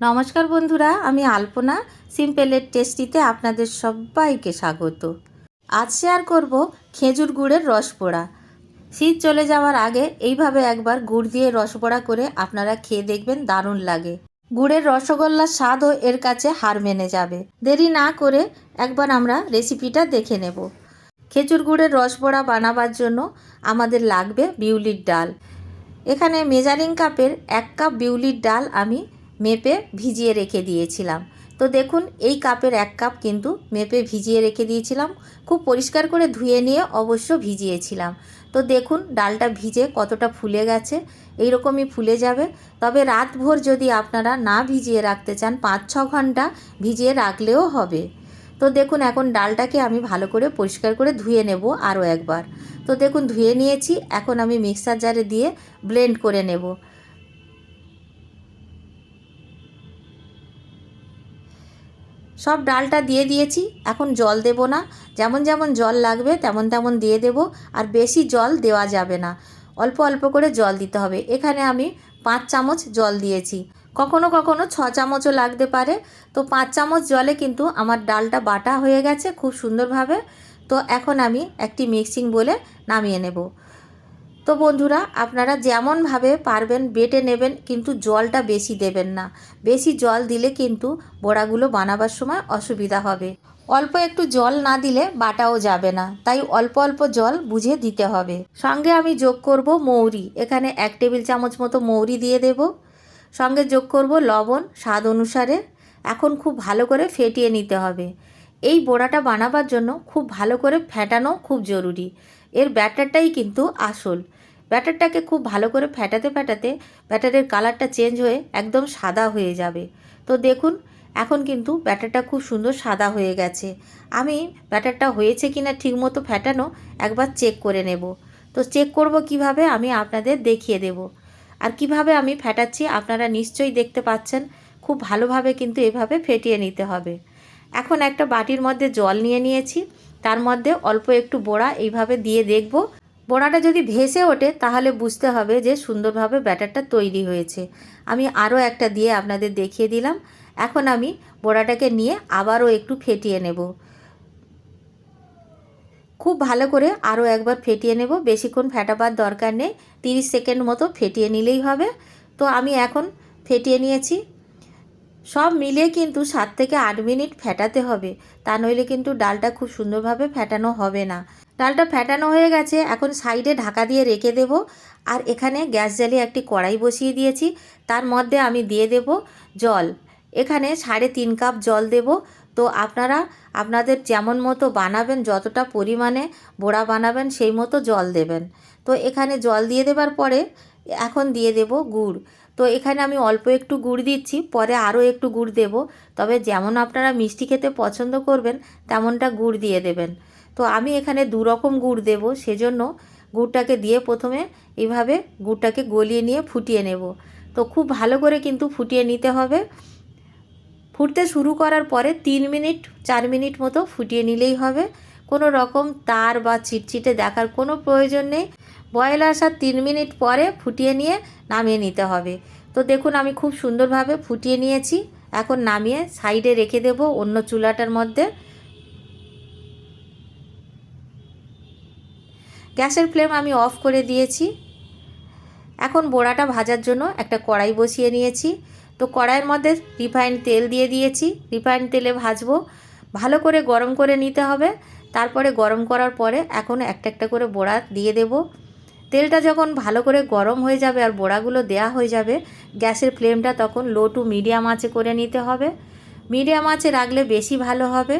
নমস্কার বন্ধুরা, আমি আলপনা। সিম্পলের টেস্টিতে আপনাদের সবাইকে স্বাগত। আজ শেয়ার করব খেজুর গুড়ের রস পোড়া শীত চলে যাওয়ার আগে এইভাবে একবার গুড় দিয়ে রস পোড়া করে আপনারা খেয়ে দেখবেন দারুণ লাগে। গুড়ের রসগোল্লার স্বাদও এর কাছে হার মেনে যাবে। দেরি না করে একবার আমরা রেসিপিটা দেখে নেব। খেজুর গুড়ের রস পোড়া বানাবার জন্য আমাদের লাগবে বিউলির ডাল। এখানে মেজারিং কাপের এক কাপ বিউলির ডাল আমি মেপে ভিজিয়ে রেখে দিয়েছিলাম। তো দেখুন, এই কাপের এক কাপ কিন্তু মেপে ভিজিয়ে রেখে দিয়েছিলাম। খুব পরিষ্কার করে ধুয়ে নিয়ে অবশ্য ভিজিয়েছিলাম। তো দেখুন, ডালটা ভিজে কতটা ফুলে গেছে, এইরকমই ফুলে যাবে। তবে রাত ভোর যদি আপনারা না ভিজিয়ে রাখতে চান পাঁচ ছ ঘণ্টা ভিজিয়ে রাখলেও হবে। তো দেখুন, এখন ডালটাকে আমি ভালো করে পরিষ্কার করে ধুয়ে নেব আরও একবার। তো দেখুন, ধুয়ে নিয়েছি, এখন আমি মিক্সার জারে দিয়ে ব্লেন্ড করে নেব। সব ডালটা দিয়ে দিয়েছি, এখন জল দেব না। যেমন যেমন জল লাগবে, তেমন তেমন দিয়ে দেব, আর বেশি জল দেওয়া যাবে না। অল্প অল্প করে জল দিতে হবে। এখানে আমি পাঁচ চামচ জল দিয়েছি। কখনো কখনো ছ চামচও লাগতে পারে। তো পাঁচ চামচ জলে কিন্তু আমার ডালটা বাটা হয়ে গেছে খুব সুন্দরভাবে। তো এখন আমি একটি মিক্সিং বলে নামিয়ে নেব। তো বন্ধুরা, আপনারা যেমনভাবে পারবেন বেটে নেবেন, কিন্তু জলটা বেশি দেবেন না। বেশি জল দিলে কিন্তু বড়াগুলো বানাবার সময় অসুবিধা হবে। অল্প একটু জল না দিলে বাটাও যাবে না, তাই অল্প অল্প জল বুঝে দিতে হবে। সঙ্গে আমি যোগ করব মৌরি, এখানে এক টেবিল চামচ মতো মৌরি দিয়ে দেব। সঙ্গে যোগ করব লবণ, স্বাদ অনুসারে। এখন খুব ভালো করে ফেটিয়ে নিতে হবে। এই বড়াটা বানাবার জন্য খুব ভালো করে ফেটানো খুব জরুরি। এর ব্যাটারটাই কিন্তু আসল। ব্যাটারটাকে খুব ভালো করে ফেটাতে ফেটাতে ব্যাটারের কালারটা চেঞ্জ হয়ে একদম সাদা হয়ে যাবে। তো দেখুন, এখন কিন্তু ব্যাটারটা খুব সুন্দর সাদা হয়ে গেছে। আমি ব্যাটারটা হয়েছে কিনা ঠিকমতো ফেটানো একবার চেক করে নেব। তো চেক করব কীভাবে আমি আপনাদের দেখিয়ে দেব। আর কীভাবে আমি ফেটাচ্ছি আপনারা নিশ্চয়ই দেখতে পাচ্ছেন, খুব ভালোভাবে কিন্তু এভাবে ফেটিয়ে নিতে হবে। এখন একটা বাটির মধ্যে জল নিয়ে নিয়েছি, তার মধ্যে অল্প একটু বড়া এইভাবে দিয়ে দেখব। বড়াটা যদি ভেসে ওঠে, তাহলে বুঝতে হবে যে সুন্দরভাবে ব্যাটারটা তৈরি হয়েছে। আমি আরও একটা দিয়ে আপনাদের দেখিয়ে দিলাম। এখন আমি বড়াটাকে নিয়ে আবারও একটু ফেটিয়ে নেব। খুব ভালো করে আরও একবার ফেটিয়ে নেব। বেশিক্ষণ ফেটাবার দরকার নেই। তিরিশ সেকেন্ড মতো ফেটিয়ে নিলেই হবে। তো আমি এখন ফেটিয়ে নিয়েছি। সব মিলিয়ে কিন্তু সাত থেকে আট মিনিট ফেটাতে হবে। তা নইলে কিন্তু ডালটা খুব সুন্দরভাবে ফেটানো হবে না। ডালটা ফেটানো হয়ে গেছে, এখন সাইডে ঢাকা দিয়ে রেখে দেব। আর এখানে গ্যাস জ্বালিয়ে একটি কড়াই বসিয়ে দিয়েছি। তার মধ্যে আমি দিয়ে দেব জল। এখানে সাড়ে তিন কাপ জল দেব। তো আপনারা, আপনাদের যেমন মতো বানাবেন, যতটা পরিমাণে বড়া বানাবেন, সেই মতো জল দেবেন। তো এখানে জল দিয়ে দেবার পরে এখন দিয়ে দেব গুড়। তো এখানে আমি অল্প একটু গুড় দিচ্ছি, পরে আরও একটু গুড় দেব। তবে যেমন আপনারা মিষ্টি খেতে পছন্দ করবেন, তেমনটা গুড় দিয়ে দেবেন। তো আমি এখানে দু রকম গুড় দেব, সেজন্য গুড়টাকে দিয়ে প্রথমে এভাবে গুড়টাকে গলিয়ে নিয়ে ফুটিয়ে নেব। তো খুব ভালো করে কিন্তু ফুটিয়ে নিতে হবে। ফুটতে শুরু করার পরে তিন মিনিট, চার মিনিট মতো ফুটিয়ে নিলেই হবে। কোনো রকম তার বা চিটচিটে দেখার কোনো প্রয়োজন নেই। বয়েল আসার তিন মিনিট পরে ফুটিয়ে নিয়ে নামিয়ে নিতে হবে। তো দেখুন, আমি খুব সুন্দরভাবে ফুটিয়ে নিয়েছি। এখন নামিয়ে সাইডে রেখে দেব অন্য চুলাটার মধ্যে। গ্যাসের ফ্লেম আমি অফ করে দিয়েছি। এখন বড়াটা ভাজার জন্য একটা কড়াই বসিয়ে নিয়েছি। তো কড়াইয়ের মধ্যে রিফাইন তেল দিয়ে দিয়েছি। রিফাইন তেলে ভাজবো। ভালো করে গরম করে নিতে হবে। তারপরে গরম করার পরে এখন একটা একটা করে বড়া দিয়ে দেব। তেলটা যখন ভালো করে গরম হয়ে যাবে আর বড়াগুলো দেয়া হয়ে যাবে, গ্যাসের ফ্লেমটা তখন লো টু মিডিয়াম আঁচে করে নিতে হবে। মিডিয়াম আঁচে রাখলে বেশি ভালো হবে।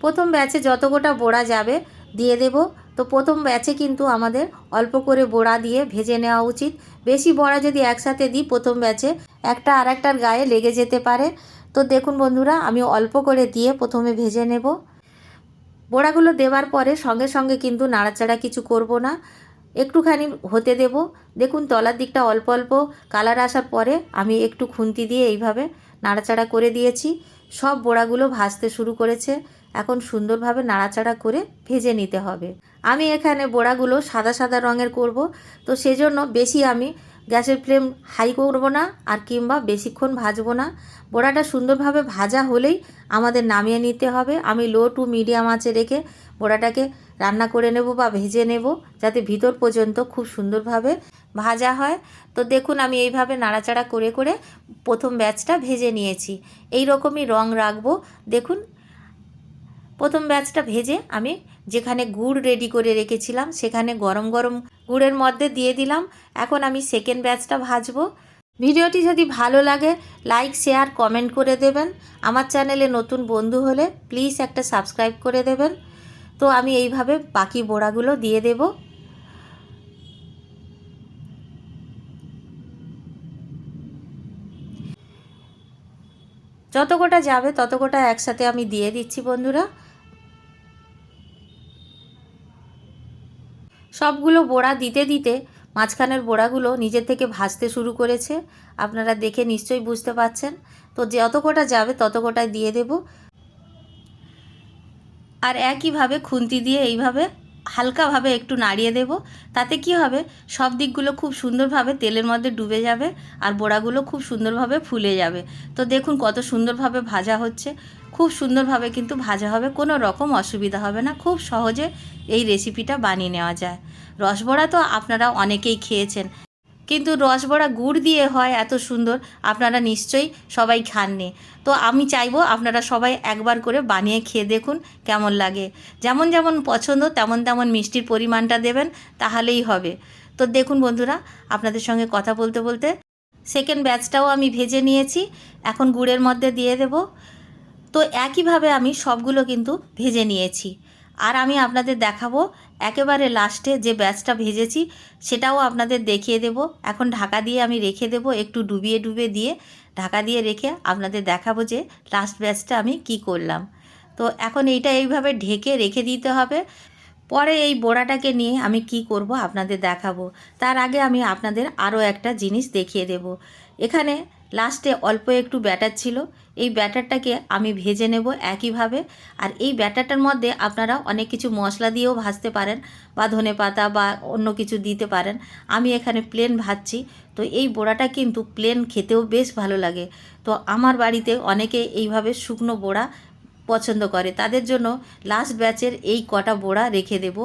প্রথম ব্যাচে যত গোটা বড়া যাবে, দিয়ে দেব। তো প্রথম ব্যাচে কিন্তু আমাদের অল্প করে বড়া দিয়ে ভেজে নেওয়া উচিত। বেশি বড়া যদি একসাথে দিই প্রথম ব্যাচে একটা আর একটার গায়ে লেগে যেতে পারে। তো দেখুন বন্ধুরা, আমি অল্প করে দিয়ে প্রথমে ভেজে নেব। বড়াগুলো দেওয়ার পরে সঙ্গে সঙ্গে কিন্তু নাড়াচাড়া কিছু করব না। একটুখানি হতে দেব। দেখুন, তলার দিকটা অল্প অল্প কালার আসার পরে আমি একটু খুন্তি দিয়ে এইভাবে নাড়াচাড়া করে দিয়েছি। সব বোড়াগুলো ভাজতে শুরু করেছে। এখন সুন্দরভাবে নাড়াচাড়া করে ভেজে নিতে হবে। আমি এখানে বোড়াগুলো সাদা সাদা রঙের করব। তো সেজন্য বেশি আমি গ্যাসের ফ্লেম হাই করব না আর কিংবা বেশিক্ষণ ভাজবো না। বড়াটা সুন্দরভাবে ভাজা হলেই আমাদের নামিয়ে নিতে হবে। আমি লো টু মিডিয়াম আঁচে রেখে বড়াটাকে রান্না করে নেব বা ভেজে নেব যাতে ভিতর পর্যন্ত খুব সুন্দরভাবে ভাজা হয়। তো দেখুন, আমি এইভাবে নাড়াচাড়া করে করে প্রথম ব্যাচটা ভেজে নিয়েছি। এই রকমই রং রাখব। দেখুন, প্রথম ব্যাচটা ভেজে আমি যেখানে গুড় রেডি করে রেখেছিলাম, সেখানে গরম গরম গুড়ের মধ্যে দিয়ে দিলাম। এখন আমি সেকেন্ড ব্যাচটা ভাজবো। ভিডিওটি যদি ভালো লাগে লাইক শেয়ার কমেন্ট করে দেবেন। আমার চ্যানেলে নতুন বন্ধু হলে প্লিজ একটা সাবস্ক্রাইব করে দেবেন। তো আমি এইভাবে বাকি বোড়াগুলো দিয়ে দেব। যত গোটা যাবে, তত গোটা একসাথে আমি দিয়ে দিচ্ছি বন্ধুরা। সবগুলো বোড়া দিতে দিতে মাঝখানের বোড়াগুলো নিজের থেকে ভাজতে শুরু করেছে। আপনারা দেখে নিশ্চয়ই বুঝতে পাচ্ছেন তো যত কোটা যাবে তত কোটায় দিয়ে দেব। আর একইভাবে খুন্তি দিয়ে এইভাবে হালকাভাবে একটু নাড়িয়ে দেব। তাতে কি হবে? সব দিকগুলো খুব সুন্দরভাবে তেলের মধ্যে ডুবে যাবে আর বোড়াগুলো খুব সুন্দরভাবে ফুলে যাবে। তো দেখুন কত সুন্দরভাবে ভাজা হচ্ছে। খুব সুন্দরভাবে কিন্তু ভাজা হবে, কোনো রকম অসুবিধা হবে না, খুব সহজে এই রেসিপিটা বানিয়ে নেওয়া যায়। রসবড়া তো আপনারা অনেকেই খেয়েছেন, কিন্তু রসবড়া গুড় দিয়ে হয় এত সুন্দর, আপনারা নিশ্চয়ই সবাই খাননি। তো আমি চাইব আপনারা সবাই একবার করে বানিয়ে খেয়ে দেখুন কেমন লাগে। যেমন যেমন পছন্দ, তেমন তেমন মিষ্টির পরিমাণটা দেবেন, তাহলেই হবে। তো দেখুন বন্ধুরা, আপনাদের সঙ্গে কথা বলতে বলতে সেকেন্ড ব্যাচটাও আমি ভেজে নিয়েছি, এখন গুড়ের মধ্যে দিয়ে দেব। তো একইভাবে আমি সবগুলো কিন্তু ভেজে নিয়েছি। আর আমি আপনাদের দেখাবো, একেবারে লাস্টে যে ব্যাচটা ভেজেছি, সেটাও আপনাদের দেখিয়ে দেব। এখন ঢাকা দিয়ে আমি রেখে দেব, একটু ডুবিয়ে ডুবিয়ে দিয়ে ঢাকা দিয়ে রেখে আপনাদের দেখাবো যে লাস্ট ব্যাচটা আমি কি করলাম। তো এখন এইটা এইভাবে ঢেকে রেখে দিতে হবে। পরে এই বোড়াটাকে নিয়ে আমি কি করব আপনাদের দেখাবো। তার আগে আমি আপনাদের আরও একটা জিনিস দেখিয়ে দেব। এখানে লাস্টে অল্প একটু ব্যাটার ছিল। এই ব্যাটারটাকে আমি ভেজে নেব একইভাবে। আর এই ব্যাটারটার মধ্যে আপনারা অনেক কিছু মশলা দিয়েও ভাজতে পারেন বা ধনে পাতা বা অন্য কিছু দিতে পারেন। আমি এখানে প্লেন ভাজছি। তো এই বোড়াটা কিন্তু প্লেন খেতেও বেশ ভালো লাগে। তো আমার বাড়িতে অনেকে এইভাবে শুকনো বোড়া পছন্দ করে। তাদের জন্য লাস্ট ব্যাচের এই কটা বোড়া রেখে দেব।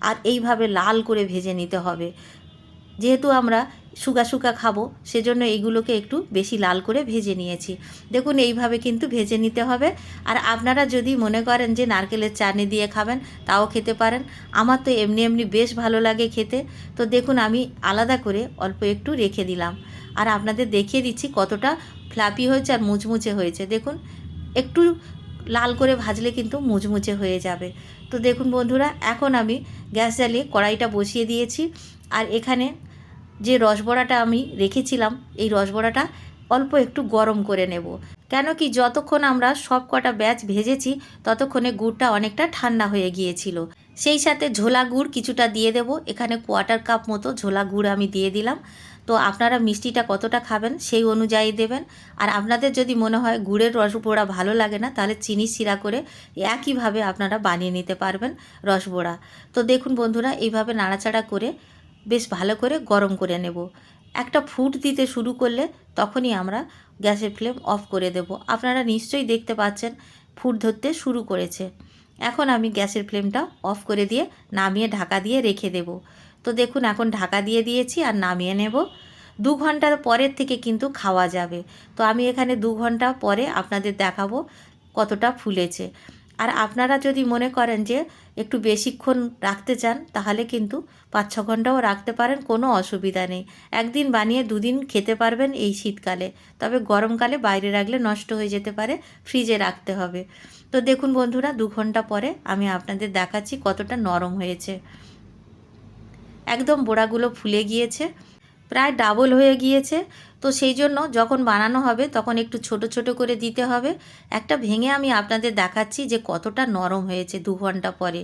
আর এইভাবে লাল করে ভেজে নিতে হবে। যেহেতু আমরা শুকা শুকা খাব, সেজন্য এইগুলোকে একটু বেশি লাল করে ভেজে নিয়েছি। দেখুন, এইভাবে কিন্তু ভেজে নিতে হবে। আর আপনারা যদি মনে করেন যে নারকেলের চাটনি দিয়ে খাবেন, তাও খেতে পারেন। আমার তো এমনি এমনি বেশ ভালো লাগে খেতে। তো দেখুন, আমি আলাদা করে অল্প একটু রেখে দিলাম। আর আপনাদের দেখিয়ে দিচ্ছি কতটা ফ্লাপি হয়েছে আর মুচমুচে হয়েছে। দেখুন, একটু লাল করে ভাজলে কিন্তু মুচমুচে হয়ে যাবে। তো দেখুন বন্ধুরা, এখন আমি গ্যাস জ্বালিয়ে কড়াইটা বসিয়ে দিয়েছি। আর এখানে যে রসবড়াটা আমি রেখেছিলাম, এই রসবড়াটা অল্প একটু গরম করে নেব। কেন কি যতক্ষণ আমরা সব কটা ব্যাচ ভেজেছি, ততক্ষণে গুড়টা অনেকটা ঠান্ডা হয়ে গিয়েছিল। সেই সাথে ঝোলা গুড় কিছুটা দিয়ে দেব। এখানে কোয়ার্টার কাপ মতো ঝোলা গুড় আমি দিয়ে দিলাম। তো আপনারা মিষ্টিটা কতটা খাবেন সেই অনুযায়ী দেবেন। আর আপনাদের যদি মনে হয় গুড়ের রসবড়া ভালো লাগে না, তাহলে চিনি শিরা করে একইভাবে আপনারা বানিয়ে নিতে পারবেন রসবড়া। তো দেখুন বন্ধুরা, এইভাবে নাড়াচাড়া করে বেশ ভালো করে গরম করে নেব। একটা ফুট দিতে শুরু করলে তখনই আমরা গ্যাসের ফ্লেম অফ করে দেব। আপনারা নিশ্চয়ই দেখতে পাচ্ছেন ফুট ধরতে শুরু করেছে। এখন আমি গ্যাসের ফ্লেমটা অফ করে দিয়ে নামিয়ে ঢাকা দিয়ে রেখে দেব। তো দেখুন, এখন ঢাকা দিয়ে দিয়েছি আর নামিয়ে নেব। দু ঘণ্টার পরের থেকে কিন্তু খাওয়া যাবে। তো আমি এখানে দু ঘণ্টা পরে আপনাদের দেখাবো কতটা ফুলেছে। আর আপনারা যদি মনে করেন যে একটু বেশিক্ষণ রাখতে চান, তাহলে কিন্তু পাঁচ ছ ঘন্টাও রাখতে পারেন, কোনো অসুবিধা নেই। একদিন বানিয়ে দুদিন খেতে পারবেন এই শীতকালে। তবে গরমকালে বাইরে রাখলে নষ্ট হয়ে যেতে পারে, ফ্রিজে রাখতে হবে। তো দেখুন বন্ধুরা, দু ঘণ্টা পরে আমি আপনাদের দেখাচ্ছি কতটা নরম হয়েছে। একদম বোড়াগুলো ফুলে গিয়েছে। প্রায় ডাবল হয়ে গিয়েছে। তো সেই জন্য যখন বানানো হবে তখন একটু ছোট ছোট করে দিতে হবে। একটা ভেঙে আমি আপনাদের দেখাচ্ছি যে কতটা নরম হয়েছে দু ঘণ্টা পরে।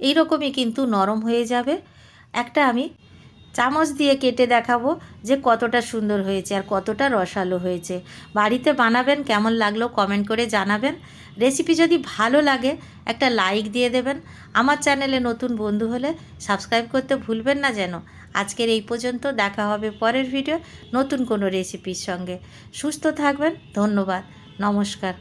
এইরকমই কিন্তু নরম হয়ে যাবে। একটা আমি চামচ দিয়ে কেটে দেখাবো যে কতটা সুন্দর হয়েছে আর কতটা রসালো হয়েছে। বাড়িতে বানাবেন, কেমন লাগল কমেন্ট করে জানাবেন। রেসিপি যদি ভালো লাগে, একটা লাইক দিয়ে দেবেন। আমার চ্যানেলে নতুন বন্ধু হলে সাবস্ক্রাইব করতে ভুলবেন না যেন। আজকের এই পর্যন্ত, দেখা হবে পরের ভিডিও নতুন কোনো রেসিপির সঙ্গে। সুস্থ থাকবেন, ধন্যবাদ, নমস্কার।